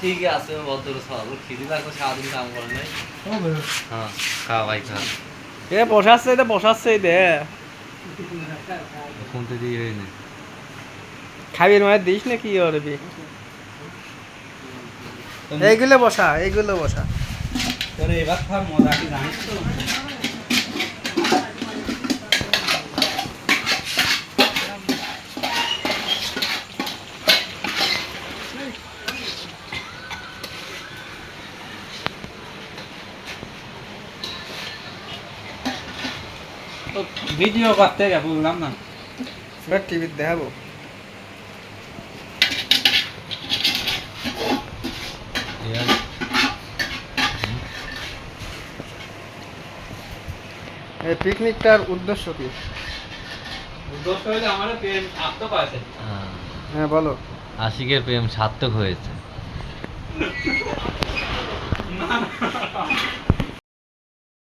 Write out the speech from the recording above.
ঠিক আছে? ভদ্র সব খিদি লাগবে সারাদিন কাম করে নাই হ্যাঁ খা ভাই খা এ বসাচ্ছে এটা বসাচ্ছে দে ফোন থেকে দিয়ে খাবি মায়ের দিস না কি করবি এইগুলো বসা এইগুলো বসা। তোরে এবার মজা কি জানিস তো? ভিডিও করতে গে বুঝলাম না। এবার টিভিতে দেখাবো। এই পিকনিকটার উদ্দেশ্য কি? উদ্দেশ্য হলো আমাদের প্রেম সার্থক হয়েছে হ্যাঁ বলো। আশিকের প্রেম সার্থক হয়েছে।